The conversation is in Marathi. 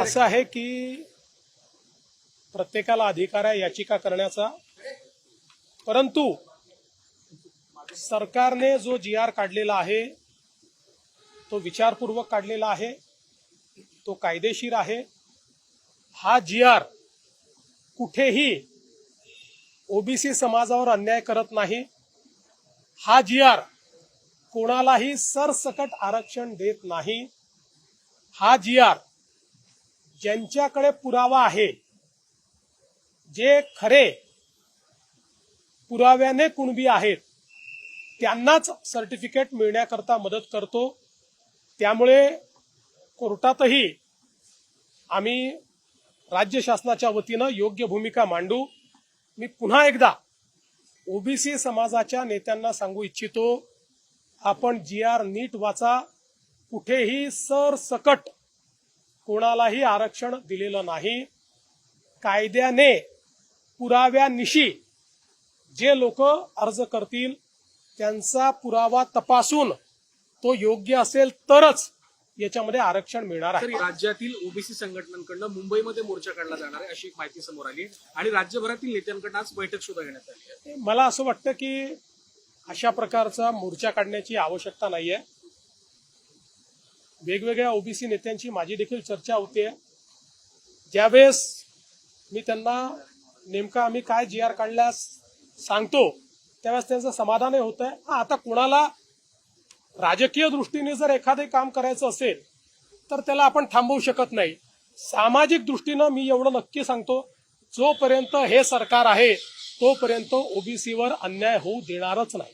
असं आहे की प्रत्येकाला अधिकार आहे याचिका करण्याचा. परंतु सरकारने जो जी आर काढलेला आहे तो विचारपूर्वक काढलेला आहे तो कायदेशीर आहे. हा जी आर कुठेही ओबीसी समाजावर अन्याय करत नाही. हा जी आर कोणालाही सरसकट आरक्षण देत नाही. हा जी आर ज्यांच्याकडे पुरावा आहे जे खरे पुराव्याने कुणबी आहेत त्यांनाच सर्टिफिकेट मिळण्याकरता मदत करतो. त्यामुळे कोर्टातही आम्ही राज्य शासनाच्या वतीनं योग्य भूमिका मांडू. मी पुन्हा एकदा ओबीसी समाजाच्या नेत्यांना सांगू इच्छितो आपण जी आर नीट वाचा कुठेही सरसकट कोणालाही आरक्षण दिलेलं नाही. कायद्याने पुराव्यानिशी जे लोक अर्ज करतील त्यांचा पुरावा तपासून तो योग्य असेल तरच याच्यामध्ये आरक्षण मिळणार आहे. राज्यातील ओबीसी संघटनांकडनं मुंबईमध्ये मोर्चा काढला जाणार आहे अशी एक माहिती समोर आली. आणि राज्यभरातील नेत्यांकडनं आज बैठक सुद्धा घेण्यात आली मला असं वाटतं की अशा प्रकारचा मोर्चा काढण्याची आवश्यकता नाहीये. वेगवेगळ्या ओबीसी नेत्यांची माझी देखील चर्चा होते. ज्यावेळेस मी त्यांना नेमका आम्ही काय जी आर काढल्यास सांगतो त्यावेळेस त्यांचं समाधानही होत आहे आता कोणाला राजकीय दृष्टीने जर एखादे काम करायचं असेल तर त्याला आपण थांबवू शकत नाही. सामाजिक दृष्टीनं मी एवढं नक्की सांगतो जोपर्यंत हे सरकार आहे तोपर्यंत ओबीसीवर अन्याय होऊ देणारच नाही.